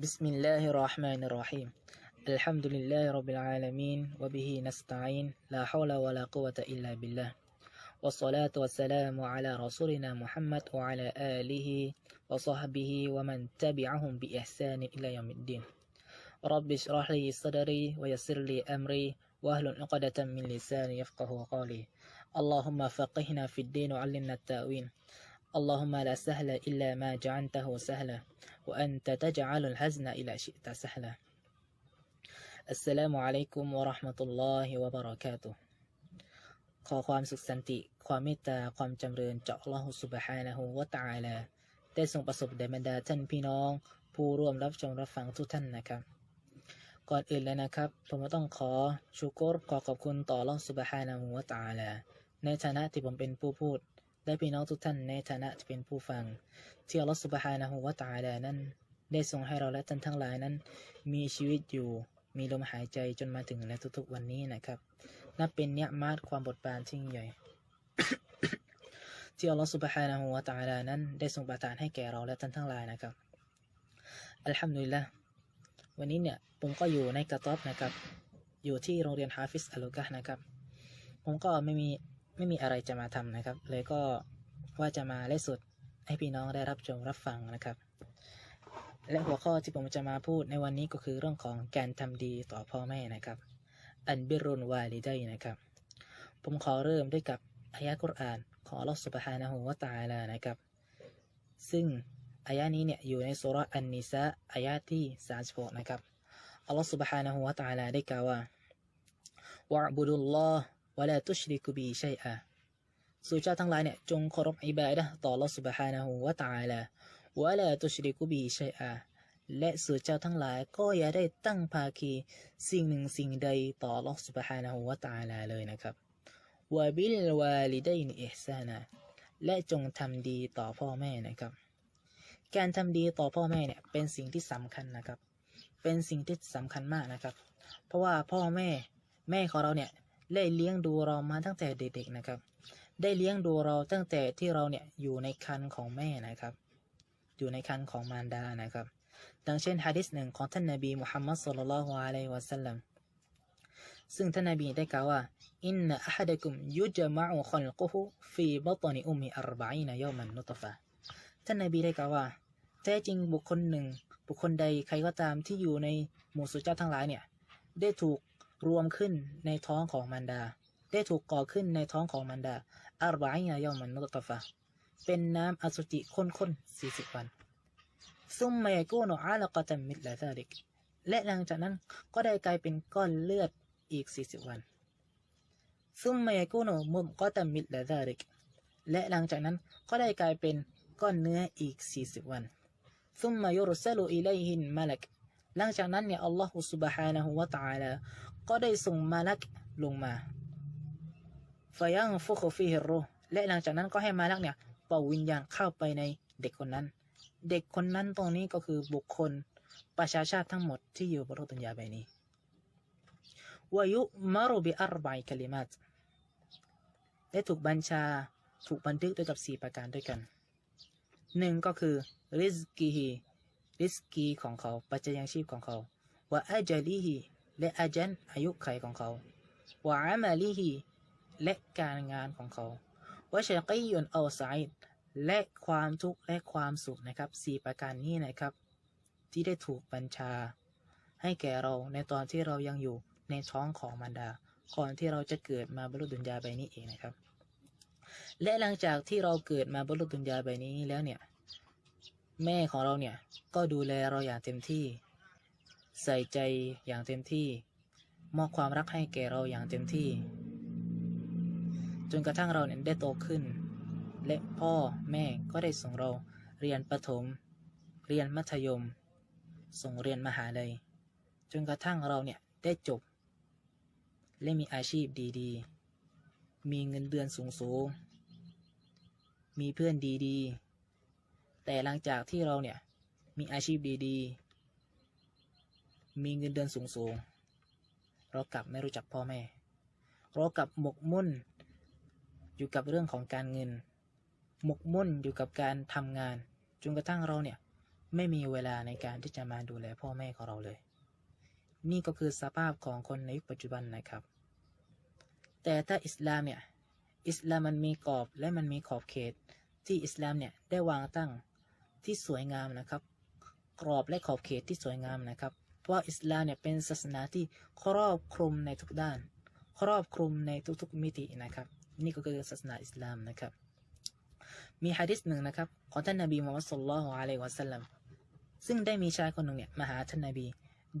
بسم الله الرحمن الرحيم. الحمد لله رب العالمين وبه نستعين لا حول ولا قوة إلا بالله. والصلاة والسلام على رسولنا محمد وعلى آله وصحبه ومن تبعهم بإحسان إلى يوم الدين. رب اشرح لي صدري ويسر لي أمري واهل عقدة من لساني يفقه قولي. اللهم فقهنا في الدين وعلمنا التأويل. اللهم لا سهل إلا ما جعلته سهلا. وأنت تجعل الحزن إلى شئت سهلا السلام عليكم ورحمة الله وبركاته ขอความสุขสันติ ความเมตตา ความจำเริญจากอัลลอฮฺสุบฮานะฮูวะตะอาลา ได้ทรงประสบแด่บรรดาท่านพี่น้อง ผู้ร่วมรับชมรับฟังทุกท่านนะครับ ก่อนอื่นเลยนะครับ ผมก็ต้องขอชูกรขอขอบคุณต่ออัลลอฮฺสุบฮานะฮูวะตะอาลา ในฐานะที่ผมเป็นผู้พูด และพี่น้องทุกท่านในฐานะที่เป็นผู้ฟัง ที่อัลลอฮฺสุบฮานะฮูวะตะอาลานั้น ได้ทรงให้เราและท่านทั้งหลายนั้น มีชีวิตอยู่มีลมหายใจจนมาถึงและทุกๆวันนี้นะครับ นับเป็นเนียมาตความบทบานที่ยิ่งใหญ่ ที่อัลลอฮฺสุบฮานะฮูวะตะอาลานั้น ได้ทรงประทานให้แก่เราและท่านทั้งหลายนะครับอัลฮัมดุลิลละวันนี้เนี่ยผมก็อยู่ในกระต๊อบนะครับ อยู่ที่โรงเรียนฮาฟิสอัลลูกะนะครับ ผมก็ไม่มี ไม่มีอะไรจะมาทำนะครับ เลยก็ว่าจะมาเล่นสดให้พี่น้องได้รับชมรับฟังนะครับ และหัวข้อที่ผมจะมาพูดในวันนี้ก็คือเรื่องของการทำดีต่อพ่อแม่นะครับ อันบิรุนวาลิดัยนะครับ ผมขอเริ่มด้วยกับอายะกุรอานของอัลลอฮฺสุบฮานะฮูวะตะอาลานะครับ ซึ่งอายะนี้เนี่ยอยู่ในสุระอันนิสาอายะที่36นะครับอัลลอฮฺสุบฮานะฮูวะตะอาลาได้กล่าวว่า วะบุดุลลอฮ์ วะลาตุชริกุบีชัยอะสู่เจ้าทั้งหลายเนี่ยจงเคารพอิบาดะต่ออัลลอสุบฮานะฮูวะตะอาลาวะลาตุชริกุบีชัยอะและสู่เจ้าทั้งหลายก็อย่าได้ตั้งภาคีสิ่งหนึ่งสิ่งใดต่ออัลอสุบฮานะฮูวะตะอาลาเลยนะครับวะบิลวาลิดัยนอิฮซานะและจงทำดีต่อพ่อแม่นะครับ การทำดีต่อพ่อแม่เนี่ยเป็นสิ่งที่สำคัญนะครับ เป็นสิ่งที่สำคัญมากนะครับ เพราะว่าพ่อแม่แม่ของเราเนี่ย ได้เลี้ยงดูเรามาตั้งแต่เด็กๆนะครับ ได้เลี้ยงดูเราตั้งแต่ที่เราเนี่ยอยู่ในคันของแม่นะครับ อยู่ในคันของมารดานะครับ ดังเช่นฮะดิษหนึ่งของท่านนบีมุฮัมมัดสุลลัลลอฮุอะลัยวะสัลลัมซึ่งท่านนบีได้กล่าวว่าอินนะอะฮัดะกุมยุจมะอุขลกุฮุฟีบัตนิอุมมิอัรบะอีนยอมันนุตฟะท่านนบีได้กล่าวว่าแท้จริงบุคคลหนึ่ง บุคคลใดใครก็ตามที่อยู่ในหมู่สุจ้าทั้งหลายเนี่ยได้ถูก รวมขึ้นในท้องของมารดา ได้ถูกก่อขึ้นในท้องของมารดาอัรบะอีนยอมันนุตฟะเป็นน้ำอสุจิข้นๆสี่สิบวัน ซุมมายกูนอาลกตัมมิดละซาลิก และหลังจากนั้นก็ได้กลายเป็นก้อนเลือดอีก 40 วัน ซุมมายกูนมุมก็ตัมมิดละซาลิก และหลังจากนั้นก็ได้กลายเป็นก้อนเนื้ออีก 40 วัน ซุมมายุรสลุอิลัยฮินมาลัก หลังจากนั้นเนี่ยอัลลอฮฺ سبحانه และ تعالى ก็ได้ส่งมาลักลงมาฟยังฟุคฟิฮิรุห์และหลังจากนั้นก็ให้มาลักเนี่ยเป่าวิญญาณเข้าไปในเด็กคนนั้น เด็กคนนั้นตรงนี้ก็คือบุคคลประชาชาติทั้งหมดที่อยู่บนโลกดุนยาใบนี้วายุมารุบิอัรบายคลิมัตได้ถูกบัญชาถูกบันทึกด้วยกับสี่ประการด้วยกันหนึ่งก็คือริสกีฮีริสกีของเขา ปัจจัยยังชีพของเขาวะอาจลีฮี และอาจันอายุไขของเขาวะอามาลีฮีและการงานของเขาวะชากียุนอัลไซด์และความทุกข์และความสุขนะครับสี่ประการนี้นะครับ ที่ได้ถูกบัญชา ให้แก่เราในตอนที่เรายังอยู่ในท้องของมารดาก่อนที่เราจะเกิดมาบรรลุดุนยาใบนี้เองนะครับ และหลังจากที่เราเกิดมาบรรลุดุนยาใบนี้แล้วเนี่ย แม่ของเราเนี่ยก็ดูแลเราอย่างเต็มที่ ใส่ใจอย่างเต็มที่ มอบความรักให้แก่เราอย่างเต็มที่ จนกระทั่งเราเนี่ยได้โตขึ้น และพ่อแม่ก็ได้ส่งเราเรียนประถม เรียนมัธยม ส่งเรียนมหาลัย จนกระทั่งเราเนี่ยได้จบ และมีอาชีพดีๆ มีเงินเดือนสูงๆ มีเพื่อนดีๆ แต่หลังจากที่เราเนี่ยมีอาชีพดีๆ มีเงินเดือนสูงๆเรากลับไม่รู้จักพ่อแม่ เรากลับหมกมุ่น อยู่กับเรื่องของการเงิน หมกมุ่นอยู่กับการทำงานจนกระทั่งเราเนี่ยไม่มีเวลาในการที่จะมาดูแลพ่อแม่ของเราเลย นี่ก็คือสภาพของคนในยุคปัจจุบันนะครับ แต่ถ้าอิสลามเนี่ยอิสลามมันมีกรอบและมันมีขอบเขต ที่อิสลามเนี่ยได้วางตั้งที่สวยงามนะครับ กรอบและขอบเขตที่สวยงามนะครับ ว่าอิสลามเนี่ยเป็นศาสนาที่ครอบคลุมในทุกด้าน ครอบคลุมในทุกๆมิตินะครับ นี่ก็คือศาสนาอิสลามนะครับ มีฮะดิษหนึ่งนะครับของท่านนบีมูฮัมมัดสุลลัลฮุอะลัยวะสัลลัมซึ่งได้มีชายคนหนึ่งเนี่ยมาหาท่านนบี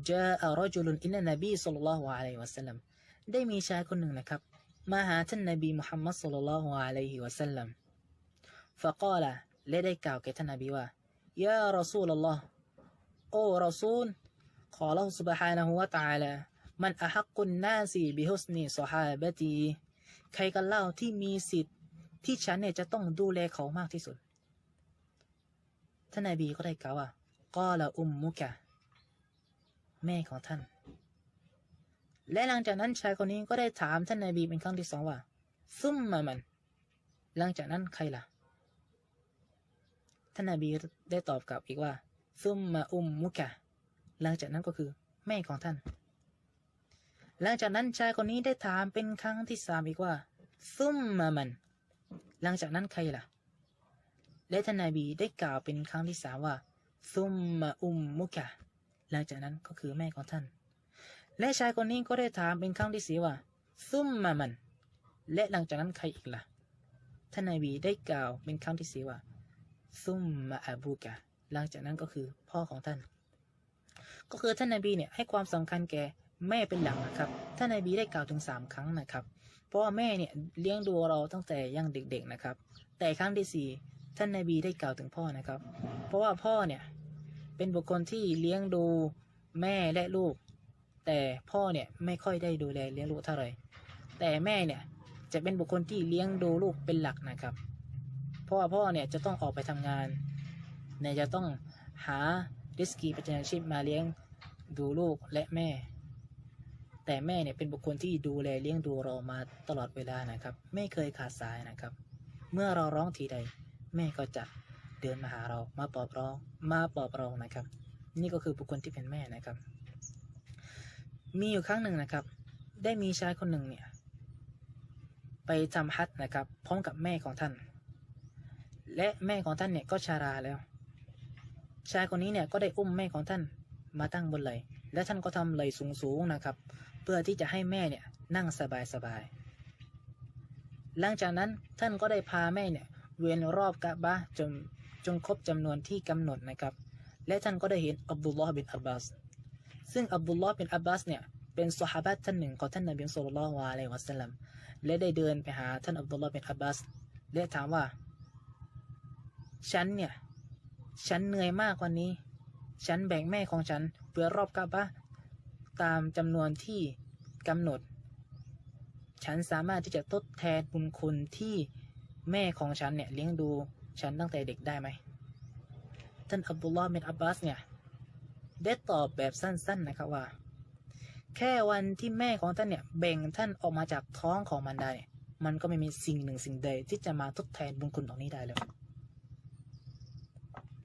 เจออารจุลุนอินนบีสุลลัลฮุอะลัยวะสัลลัมได้มีชายคนหนึ่งนะครับ มาหาท่านนบีมุฮัมมัดสุลลัลฮุอะลัยฮิวะสัลลัมฟะกอละและได้กล่าวแก่ท่านนบีว่า ยารอซูลลอฮ์โอ้รอซูล ขอเล่าสุบฮานะฮุวาตาละมันอาฮักกุนนาสีบิฮุสนีสฮาบตีใครกันเล่าที่มีสิทธิ์ที่ฉันเนี่ยจะต้องดูแลเขามากที่สุด ท่านนบีก็ได้กล่าวว่าก็ละอุมมุกะ แม่ของท่าน และหลังจากนั้นชายคนนี้ก็ได้ถามท่านนบีเป็นครั้งที่สองว่า ซุ่มมามัน หลังจากนั้นใครล่ะ ท่านนบีได้ตอบกลับอีกว่า ซุ่มมาอุมมุกะ หลังจากนั้นก็คือแม่ของท่าน หลังจากนั้นชายคนนี้ได้ถามเป็นครั้งที่สามอีกว่า ซุ่มมามัน หลังจากนั้นใครล่ะ และท่านนบีได้กล่าวเป็นครั้งที่สามว่า ซุมมาอุมมุกะหลังจากนั้นก็คือแม่ของท่าน และชายคนนี้ก็ได้ถามเป็นครั้งที่สี่ว่า ซุ่มมามัน และหลังจากนั้นใครอีกล่ะ ท่านนบีได้กล่าวเป็นครั้งที่สี่ว่า ซุมมาอาบูกะหลังจากนั้นก็คือพ่อของท่าน ก็คือท่านนบีเนี่ยให้ความสำคัญแก่แม่เป็นหลักนะครับ ท่านนบีได้กล่าวถึงสามครั้งนะครับ เพราะว่าแม่เนี่ยเลี้ยงดูเราตั้งแต่ยังเด็กๆนะครับ แต่ครั้งที่สี่ท่านนบีได้กล่าวถึงพ่อนะครับ เพราะว่าพ่อเนี่ยเป็นบุคคลที่เลี้ยงดูแม่และลูก แต่พ่อเนี่ยไม่ค่อยได้ดูแลเลี้ยงลูกเท่าไหร่ แต่แม่เนี่ยจะเป็นบุคคลที่เลี้ยงดูลูกเป็นหลักนะครับ เพราะว่าพ่อเนี่ยจะต้องออกไปทำงานเนี่ยจะต้องหา ดิสกีปัจจัยชีพมาเลี้ยงดูลูกและแม่ แต่แม่เนี่ยเป็นบุคคลที่ดูแลเลี้ยงดูเรามาตลอดเวลานะครับ ไม่เคยขาดสายนะครับ เมื่อเราร้องทีใด แม่ก็จะเดินมาหาเรามาปลอบร้องมาปลอบเรานะครับ นี่ก็คือบุคคลที่เป็นแม่นะครับ มีอยู่ครั้งหนึ่งนะครับ ได้มีชายคนหนึ่งเนี่ยไปทำฮัทนะครับ พร้อมกับแม่ของท่าน และแม่ของท่านเนี่ยก็ชาราแล้ว ชายคนนี้เนี่ยก็ได้อุ้มแม่ของท่านมาตั้งบนไหล และท่านก็ทำไหลสูงๆนะครับ เพื่อที่จะให้แม่เนี่ยนั่งสบายๆ หลังจากนั้นท่านก็ได้พาแม่เนี่ยเวียนรอบกะบะจนจนครบจำนวนที่กำหนดนะครับ และท่านก็ได้เห็นอับดุลลอฮ์บินอับบาส ซึ่งอับดุลลอฮ์บินอับบาสเนี่ยเป็นสหายท่านหนึ่งของท่านนบีสุลต่านละฮ์อะลัยวะสัลลัมและได้เดินไปหาท่านอับดุลลอฮ์บินอับบาสและถามว่าฉันเนี่ย ฉันเหนื่อยมากกว่านี้ ฉันแบ่งแม่ของฉันเพื่อรอบกะบะตามจำนวนที่กำหนด ฉันสามารถที่จะทดแทนบุญคุณที่แม่ของฉันเนี่ยเลี้ยงดูฉันตั้งแต่เด็กได้ไหม ท่านอับดุลลอฮ์บินอับบาสเนี่ยได้ตอบแบบสั้นๆนะครับว่า แค่วันที่แม่ของท่านเนี่ยแบ่งท่านออกมาจากท้องของมันได้ มันก็ไม่มีสิ่งหนึ่งสิ่งใดที่จะมาทดแทนบุญคุณตรงนี้ได้แล้ว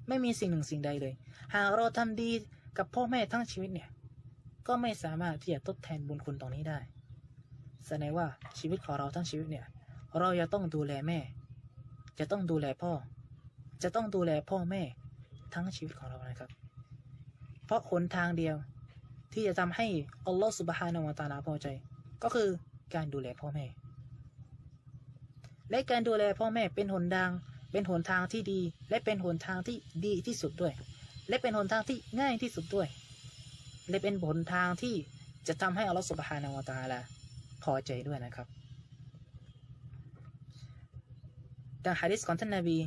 ไม่มีสิ่งหนึ่งสิ่งใดเลย หากเราทำดีกับพ่อแม่ทั้งชีวิตเนี่ย ก็ไม่สามารถที่จะทดแทนบุญคุณตรงนี้ได้ แสดงว่าชีวิตของเราทั้งชีวิตเนี่ย เราจะต้องดูแลแม่ จะต้องดูแลพ่อ จะต้องดูแลพ่อแม่ทั้งชีวิตของเรานะครับ เพราะหนทางเดียวที่จะทำให้อัลลอฮฺสุบฮานาวะตาลาพอใจ ก็คือการดูแลพ่อแม่ และการดูแลพ่อแม่เป็นหนทาง เป็นหนทางที่ดี และเป็นหนทางที่ดีที่สุดด้วย และเป็นหนทางที่ง่ายที่สุดด้วย และเป็นหนทางที่จะทำให้อัลลอฮฺสุบฮานาวตาลาพอใจด้วยนะครับดังฮะดิษของท่านนาบี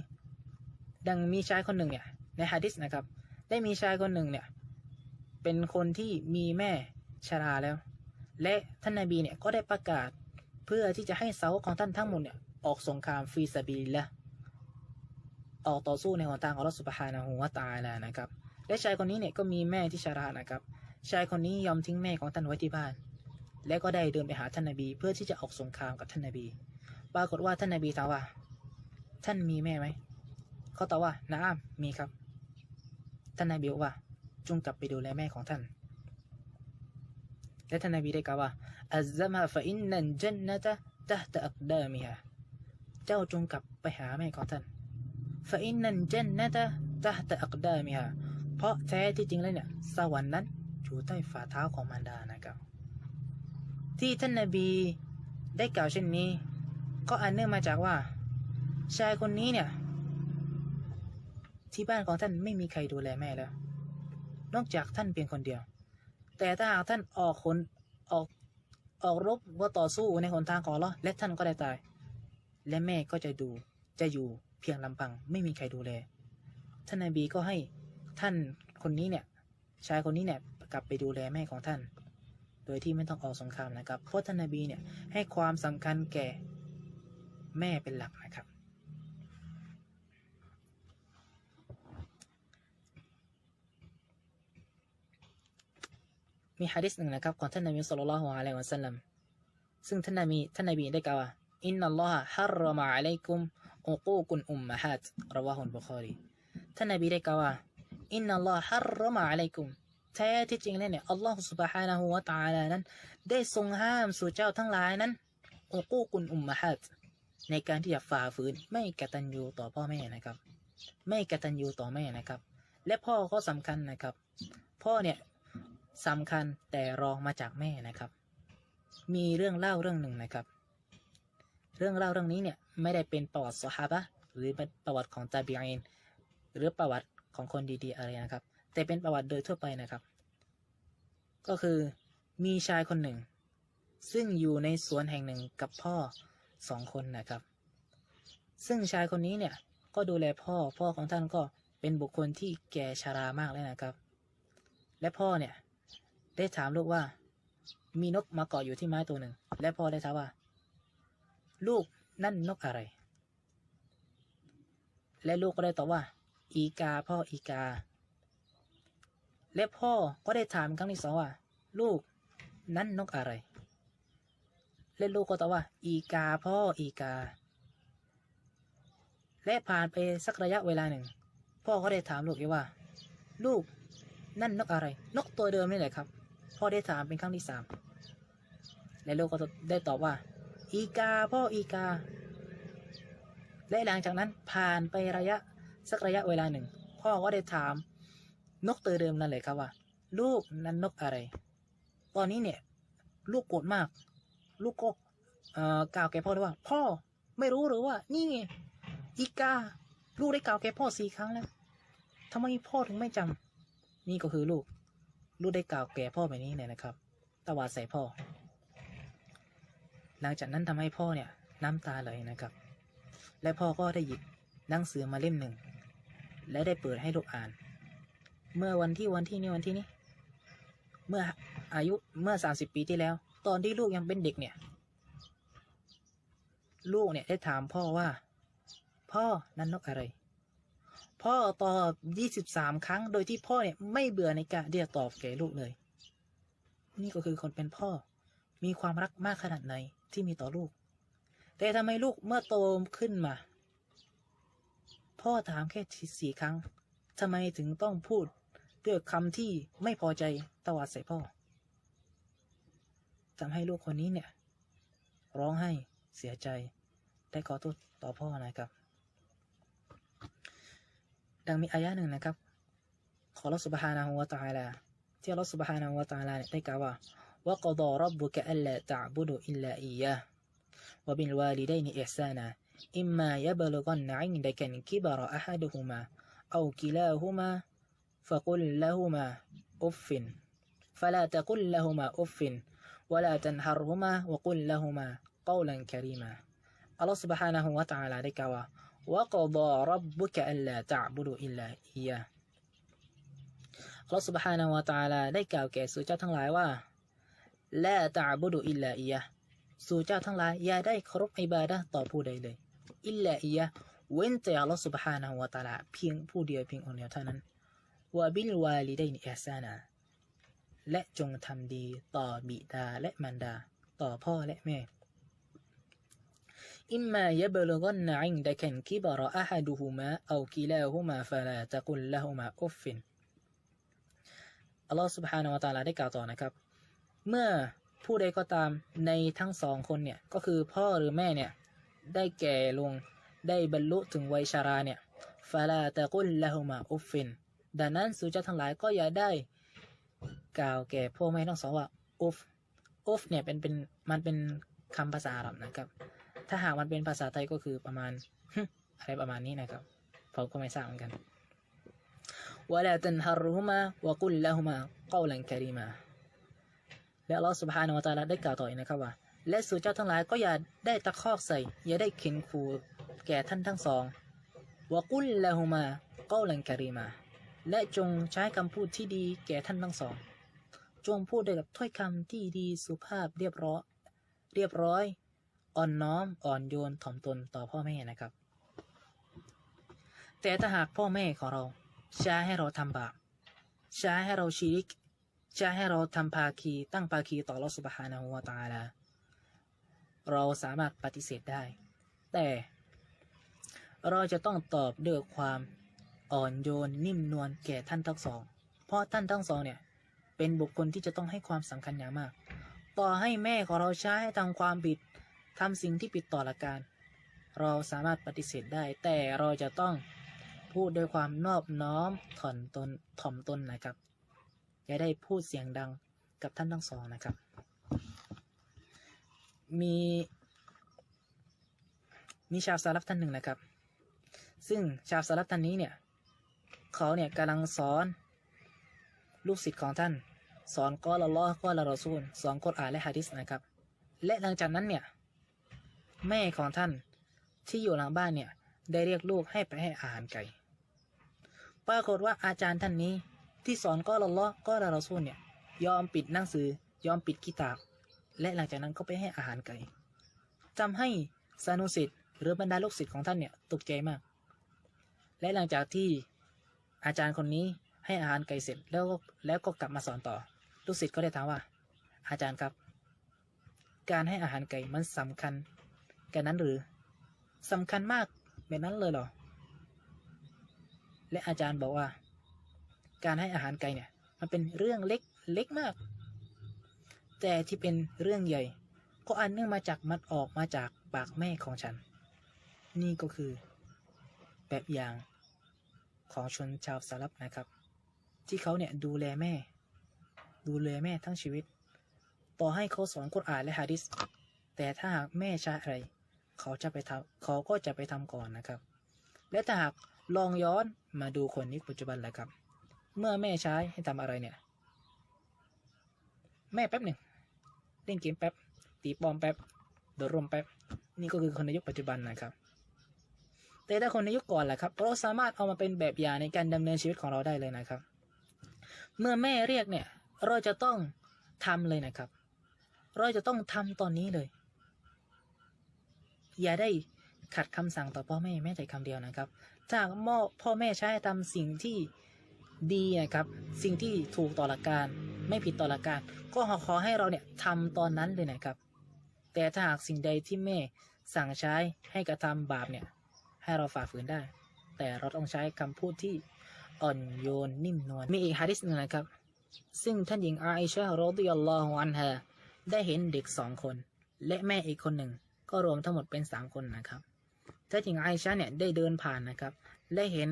ดังมีชายคนหนึ่งเนี่ยในฮะดิษนะครับ ได้มีชายคนหนึ่งเนี่ยเป็นคนที่มีแม่ชราแล้ว และท่านนาบีเนี่ยก็ได้ประกาศเพื่อที่จะให้เสาของท่านทั้งหมดเนี่ยออกสงครามฟีซาบีละ ออกต่อสู้ในหนทางของอัลลอฮฺสุบฮานะฮูวตะอาลานะครับ และชายคนนี้เนี่ยก็มีแม่ที่ชรานะครับ ชายคนนี้ยอมทิ้งแม่ของท่านไว้ที่บ้าน และก็ได้เดินไปหาท่านนาบี เพื่อที่จะออกสงครามกับท่านนาบี ปรากฏว่าท่านนาบีถามว่า ท่านมีแม่ไหม เขาตอบว่าน้ามีครับ ท่านนบีบอกว่า จงกลับไปดูแลแม่ของท่าน และท่านนบีได้กล่าวว่าอัลซมะฟะอินนันจันนะตะตะตะอักดามิฮะเจ้าจงกลับไปหาแม่ของท่าน ฟะอินนันจันนะตะตะตะอักดามิฮะเพราะแท้ที่จริงแล้วเนี่ยสวรรค์นั้นอยู่ใต้ฝ่าเท้าของมารดานะครับ ที่ท่านนบีได้กล่าวเช่นนี้ ก็อันเนื่องมาจากว่า ชายคนนี้เนี่ย ที่บ้านของท่านไม่มีใครดูแลแม่แล้ว นอกจากท่านเพียงคนเดียว แต่ถ้าหากท่านออกคนออกออกรบว่าต่อสู้ในหนทางของเลาและท่านก็ได้ตาย และแม่ก็จะดูจะอยู่ เพียงลำพังไม่มีใครดูแล ท่านนบีก็ให้ท่านคนนี้เนี่ยชายคนนี้เนี่ยกลับไปดูแลแม่ของท่าน โดยที่ไม่ต้องออกสงครามนะครับ เพราะท่านนบีเนี่ยให้ความสำคัญแก่แม่เป็นหลักนะครับ มีฮะดิษหนึ่งนะครับของท่านนบีสุลต่านละฮ์อะลัยฮิวะสัลลัมซึ่งท่านนบีท่านนบีได้กล่าวว่าอินนัลลอฮะฮัรรมะอะลัยกุม อุกูกุนอุมมะฮัดรวาฮุลบุคอรีท่านนบีได้กล่าวว่าอินนัลลอฮะฮัรรมะอะลัยกุมแท้ที่จริงแล้วเนี่ยอัลลอฮฺ سبحانه และ تعالى นั้น ได้ทรงห้ามสู่เจ้าทั้งหลายนั้นอุกูกุนอุมมะฮัดในการที่จะฝ่าฝืนไม่กตัญญูต่อพ่อแม่นะครับ ไม่กตัญญูต่อแม่นะครับ และพ่อก็สำคัญนะครับ พ่อเนี่ยสำคัญแต่รองมาจากแม่นะครับ มีเรื่องเล่าเรื่องหนึ่งนะครับ เรื่องเล่าเรื่องนี้เนี่ยไม่ได้เป็นประวัติสฮาบะหรือเป็นประวัติของตาบีอินหรือประวัติของคนดีๆอะไรนะครับ แต่เป็นประวัติโดยทั่วไปนะครับ ก็คือมีชายคนหนึ่ง ซึ่งอยู่ในสวนแห่งหนึ่งกับพ่อสองคนนะครับ ซึ่งชายคนนี้เนี่ยก็ดูแลพ่อพ่อของท่านก็เป็นบุคคลที่แก่ชรามากแล้วนะครับ และพ่อเนี่ยได้ถามลูกว่ามีนกมาเกาะอยู่ที่ไม้ตัวหนึ่ง และพ่อได้ถามว่า ลูกนั่นนกอะไร และลูกก็ได้ตอบว่า อีกาพ่ออีกา และพ่อก็ได้ถามครั้งที่สองว่า ลูกนั่นนกอะไร และลูกก็ตอบว่า อีกาพ่ออีกา และผ่านไปสักระยะเวลาหนึ่ง พ่อก็ได้ถามลูกอีกว่า ลูกนั่นนกอะไร นกตัวเดิมนี่แหละครับ พ่อได้ถามเป็นครั้งที่สามและลูกก็ได้ตอบว่า อีกาพ่ออีกา และหลังจากนั้นผ่านไประยะสักระยะเวลาหนึ่ง พ่อก็ได้ถาม นกตัวเดิมนั่นเลยครับว่า ลูกนั้นนกอะไร ตอนนี้เนี่ย ลูกโกรธมาก ลูกก็เออกล่าวแก่พ่อด้วยว่า พ่อไม่รู้หรือว่า นี่ไงอีกา ลูกได้กล่าวแก่พ่อสี่ครั้งแล้วทำไมพ่อถึงไม่จำนี่ก็คือลูก ลูกได้กล่าวแก่พ่อแบบนี้เนี่ยนะครับตวาดใส่พ่อ หลังจากนั้นทำให้พ่อเนี่ยน้ำตาไหลนะครับ และพ่อก็ได้หยิบหนังสือมาเล่มหนึ่ง และได้เปิดให้ลูกอ่าน เมื่อวันที่วันที่นี้วันที่นี้ เมื่ออายุเมื่อสามสิบปีที่แล้ว ตอนที่ลูกยังเป็นเด็กเนี่ย ลูกเนี่ยได้ถามพ่อว่า พ่อนั่นนกอะไร พ่อตอบยี่สิบสามครั้ง โดยที่พ่อเนี่ยไม่เบื่อในการที่จะตอบแก่ลูกเลย นี่ก็คือคนเป็นพ่อมีความรักมากขนาดไหน ที่มีต่อลูก แต่ทำไมลูกเมื่อโตขึ้นมา พ่อถามแค่สี่ครั้งทำไมถึงต้องพูดด้วยคำที่ไม่พอใจตวาดใส่พ่อทำให้ลูกคนนี้เนี่ย ร้องไห้เสียใจได้ขอโทษต่อพ่อนะครับ ดังมีอายะหนึ่งนะครับ ขอรัสุบฮานาหัวตาลาที่รัสุบฮานาหัวตาลายได้กล่าวว่า وقضى ربك ألا تعبدوا إلا إياه وبالوالدين إحسانا إما يبلغن عندك الكبر أحدهما أو كلاهما فقل لهما أف فلا تقل لهما أف ولا تنهرهما وقل لهما قولا كريما الله سبحانه وتعالى ได้กล่าวว่า وقضى ربك ألا تعبدوا إلا إياه อัลลอฮฺ سبحانه และ تعالى ได้กล่าวแก่สู่เจ้าทั้งหลายว่าแ ละตาบุดุอิลลาอียะสู่เจ้าทั้งหลายอย่าได้เคารพอิบาดะห์ต่อผู้ใดเลย อิลลาอียะเว้นแต่อัลลอฮฺ سبحانه และ تعالى เพียงผู้เดียวเพียงองค์เดียวเท่านั้นวะบิลวาลิดัยนิอิฮซานาและจงทำดีต่อบิดาและมารดา ต่อพ่อและแม่ อิมมายะบลกันอินดะกันกิบรอะฮัดุฮุมาเอากิลาฮุมาฟะลาตะกุลละฮุมาอุฟฟิน อัลลอฮฺ سبحانه และ تعالى ได้กล่าวต่อนะครับ เมื่อผู้ใดก็ตามในทั้งสองคนเนี่ยก็คือพ่อหรือแม่เนี่ยได้แก่ลงได้บรรลุถึงวัยชาราเนี่ยฟาลาตะกุลละหุมาอุฟฟินดังนั้นสุจาทั้งหลายก็อย่าได้กล่าวแก่พ่อแม่ทั้งสองว่าอุฟอุฟเนี่ยเป็นเป็นมันเป็นคำภาษาอาหรับนะครับ ถ้าหากมันเป็นภาษาไทยก็คือประมาณอะไรประมาณนี้นะครับผมก็ไม่ทราบเหมือนกันวะลาตันฮารุฮุมาวะกุลละหุมากอลันกะรีมา และเราสุภาานาวะตาลาได้กล่าวต่ออีกนะครับว่า และสู่เจ้าทั้งหลายก็อย่าได้ตะคอกใส่ อย่าได้เข็นขู่แก่ท่านทั้งสองวะกุลละหุมาเกาลังการีมา และจงใช้คำพูดที่ดีแก่ท่านทั้งสอง จงพูดด้วยกับถ้อยคำที่ดีสุภาพเรียบร้อยเรียบร้อย อ่อนน้อมอ่อนโยนถ่อมตนต่อพ่อแม่นะครับ แต่ถ้าหากพ่อแม่ของเราใช้ให้เราทำบาปใช้ให้เราชีริก ใช้ให้เราทำภาคีตั้งภาคีต่อ Allah Subhanahu wa Taala เราสามารถปฏิเสธได้ แต่เราจะต้องตอบด้วยความอ่อนโยนนิ่มนวลแก่ท่านทั้งสอง เพราะท่านทั้งสองเนี่ยเป็นบุคคลที่จะต้องให้ความสำคัญอย่างมาก ต่อให้แม่ของเราใช้ให้ทำความผิดทำสิ่งที่ผิดต่อหลักการ เราสามารถปฏิเสธได้ แต่เราจะต้องพูดด้วยความนอบน้อมถ่อมตนถ่อมตนนะครับ อย่าได้พูดเสียงดังกับท่านทั้งสองนะครับ มีมีชาวสารับท่านหนึ่งนะครับ ซึ่งชาวสารับท่านนี้เนี่ยเขาเนี่ยกำลังสอนลูกศิษย์ของท่าน สอนก้อละล้อฮ์กอละรอซูลสอนกุรอานและฮะดิษนะครับ และหลังจากนั้นเนี่ยแม่ของท่านที่อยู่หลังบ้านเนี่ยได้เรียกลูกให้ไปให้อาหารไก่ ปรากฏว่าอาจารย์ท่านนี้ ที่สอนกอละล้อกอละรอซูลเนี่ย ยอมปิดหนังสือ ยอมปิดกิตาบและหลังจากนั้นก็ไปให้อาหารไก่ทำให้สานุสิทธิ์หรือบรรดาลูกศิษย์ของท่านเนี่ยตกใจมาก และหลังจากที่อาจารย์คนนี้ให้อาหารไก่เสร็จแล้วแล้วก็กลับมาสอนต่อ ลูกศิษย์ก็ได้ถามว่า อาจารย์ครับ การให้อาหารไก่มันสำคัญกันนั้นหรือสำคัญมากแบบนั้นเลยเหรอ และอาจารย์บอกว่า การให้อาหารไก่เนี่ย มันเป็นเรื่องเล็กเล็กมาก แต่ที่เป็นเรื่องใหญ่ ก็อันเนื่องมาจากมันออกมาจากปากแม่ของฉัน นี่ก็คือ แบบอย่างของชนชาวสลับนะครับ ที่เขาเนี่ยดูแลแม่ ดูแลแม่ทั้งชีวิต ต่อให้เขาสอนกุรอานและฮะดิษแต่ถ้าหากแม่ใช้อะไร เขาจะไปทำเขาก็จะไปทำก่อนนะครับ และถ้าหากลองย้อนมาดูคนนี้ปัจจุบันแหละครับ เมื่อแม่ใช้ให้ทำอะไรเนี่ย แม่แป๊บหนึ่งเล่นเกมแป๊บ ตีปอมแป๊บ โดดร่มแป๊บ นี่ก็คือคนในยุคปัจจุบันนะครับ แต่ถ้าคนในยุคก่อนแหละครับ เราสามารถเอามาเป็นแบบอย่างในการดำเนินชีวิตของเราได้เลยนะครับ เมื่อแม่เรียกเนี่ย เราจะต้องทำเลยนะครับ เราจะต้องทำตอนนี้เลย อย่าได้ขัดคำสั่งต่อพ่อแม่แม้แต่คำเดียวนะครับ ถ้าพ่อพ่อแม่ใช้ให้ทำสิ่งที่ ดีนะครับ สิ่งที่ถูกต่อหลักการ ไม่ผิดต่อหลักการ ก็ขอให้เราเนี่ยทำตอนนั้นเลยนะครับ แต่ถ้าหากสิ่งใดที่แม่สั่งใช้ให้กระทำบาปเนี่ย ให้เราฝ่าฝืนได้ แต่เราต้องใช้คำพูดที่อ่อนโยนนิ่มนวลมีอีกฮะดิษหนึ่งนะครับ ซึ่งท่านหญิงอาอิชะรอดิยัลลอฮุอันฮาได้เห็นเด็กสองคน และแม่อีกคนหนึ่ง ก็รวมทั้งหมดเป็นสามคนนะครับท่านหญิงอาอิชะเนี่ยได้เดินผ่านนะครับ และเห็น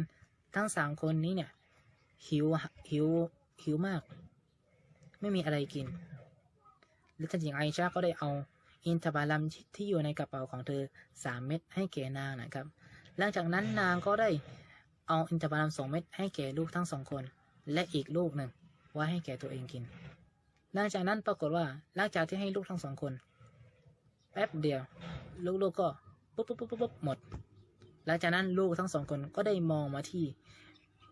ทั้งสามคนนี้เนี่ย หิวหิวหิวมาก ไม่มีอะไรกิน และท่านหญิงไอชาก็ได้เอาอินทบาลัมที่อยู่ในกระเป๋าของเธอสามเม็ดให้แก่นางนะครับ หลังจากนั้นนางก็ได้เอาอินทบาลัมสองเม็ดให้แก่ลูกทั้งสองคน และอีกลูกหนึ่งไว้ให้แก่ตัวเองกิน หลังจากนั้นปรากฏว่าหลังจากที่ให้ลูกทั้งสองคน แป๊บเดียว ลูกๆก็ปุ๊บปุ๊บปุ๊บปุ๊บหมด หลังจากนั้นลูกทั้งสองคนก็ได้มองมาที่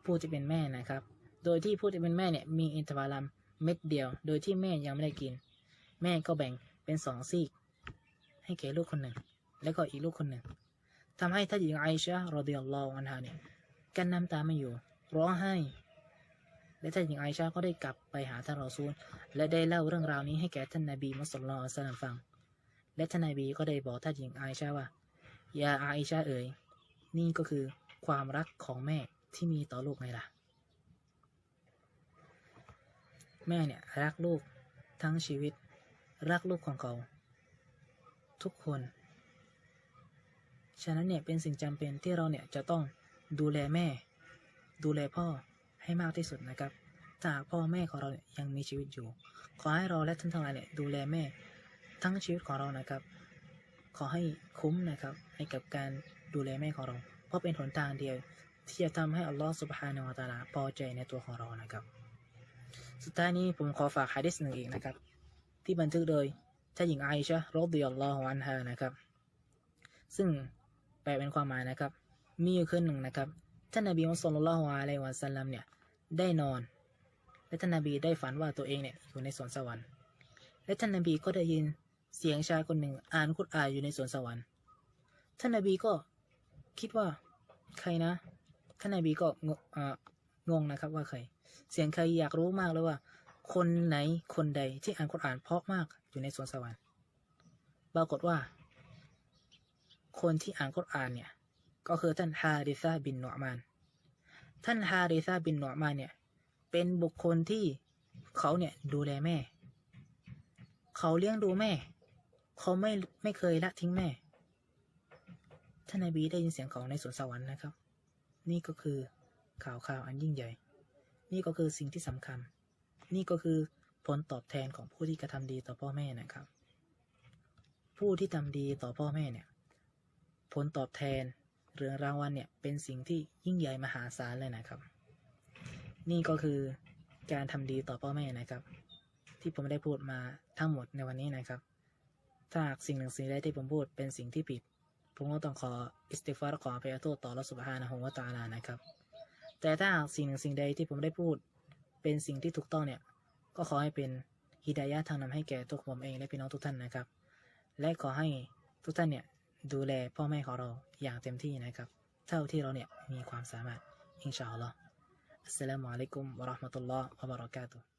ผู้ที่เป็นแม่นะครับ โดยที่ผู้ที่เป็นแม่เนี่ยมีอินทผลัมเม็ดเดียว โดยที่แม่ยังไม่ได้กิน แม่ก็แบ่งเป็นสองซีก ให้แก่ลูกคนหนึ่ง แล้วก็อีกลูกคนหนึ่งทำให้ท่านหญิงไอชะรอดิยัลลอฮุอันฮาเนี่ยกันน้ำตาไม่อยู่ ร้องไห้ และท่านหญิงไอชาก็ได้กลับไปหาท่านรอซูล และได้เล่าเรื่องราวนี้ให้แก่ท่านนาบีมุสลิมอัลสลามฟัง และท่านนาบีก็ได้บอกท่านหญิงไอชาว่ายาไอชาเอ๋ยนี่ก็คือความรักของแม่ ที่มีต่อลูกไงล่ะ แม่เนี่ยรักลูกทั้งชีวิต รักลูกของเขา ทุกคน ฉะนั้นเนี่ยเป็นสิ่งจำเป็นที่เราเนี่ยจะต้องดูแลแม่ ดูแลพ่อให้มากที่สุดนะครับถ้าหากพ่อแม่ของเราเนี่ยยังมีชีวิตอยู่ ขอให้เราและท่านทั้งหลายเนี่ยดูแลแม่ทั้งชีวิตของเรานะครับ ขอให้คุ้มนะครับให้กับการดูแลแม่ของเรา เพราะเป็นหนทางเดียว ที่จะทำให้อัลลอฮฺสุบฮานาวะตะอาลาพอใจในตัวของเรานะครับ สุดท้ายนี้ผมขอฝากฮะดิษหนึ่งอีกนะครับ ที่บันทึกโดยท่านหญิงไอชะรอดิยัลลอฮุอันฮานะครับ ซึ่งแปลเป็นความหมายนะครับ มีอยู่คืนหนึ่งนะครับ ท่านนบีมุสลิมละฮ์อะลัยวะสัลลัมเนี่ยได้นอน และท่านนบีได้ฝันว่าตัวเองเนี่ยอยู่ในสวนสวรรค์ และท่านนบีก็ได้ยินเสียงชายคนหนึ่งอ่านคุรอานอยู่ในสวนสวรรค์ ท่านนบีก็คิดว่าใครนะ ท่านนบีก็งงงนะครับว่าใคร เสียงใครอยากรู้มากเลยว่า คนไหนคนใดที่อ่านคุรอานเพราะมากอยู่ในสวนสวรรค์ปรากฏว่า คนที่อ่านคุรอานเนี่ย ก็คือท่านฮาริซาบินนอมาน ท่านฮาริซาบินนอมานเนี่ย เป็นบุคคลที่เขาเนี่ยดูแลแม่ เขาเลี้ยงดูแม่ เขาไม่ไม่เคยละทิ้งแม่ ท่านนบีได้ยินเสียงเขาในสวนสวรรค์นะครับ นี่ก็คือข่าวข่าวอันยิ่งใหญ่ นี่ก็คือสิ่งที่สำคัญ นี่ก็คือผลตอบแทนของผู้ที่กระทำดีต่อพ่อแม่นะครับ ผู้ที่ทำดีต่อพ่อแม่เนี่ย ผลตอบแทนหรือรางวัลเนี่ยเป็นสิ่งที่ยิ่งใหญ่มหาศาลเลยนะครับ นี่ก็คือการทำดีต่อพ่อแม่นะครับ ที่ผมได้พูดมาทั้งหมดในวันนี้นะครับ ถ้าหากสิ่งหนึ่งสิ่งใดที่ผมพูดเป็นสิ่งที่ผิด ผมก็ต้องขออิสติฟารขออภัยโทษต่อรัสุบฮานะฮุวาตาลานะครับ แต่ถ้าหากสิ่งหนึ่งสิ่งใดที่ผมได้พูดเป็นสิ่งที่ถูกต้องเนี่ย ก็ขอให้เป็นฮิดายะทางนำให้แก่ตัวผมเองและพี่น้องทุกท่านนะครับ และขอให้ทุกท่านเนี่ยดูแลพ่อแม่ของเราอย่างเต็มที่นะครับ เท่าที่เราเนี่ยมีความสามารถอินชาอัลลอฮ์อัสสลามุอะลัยกุมวะราะห์มะตุลลอฮ์วะบะเราะกาตุฮ์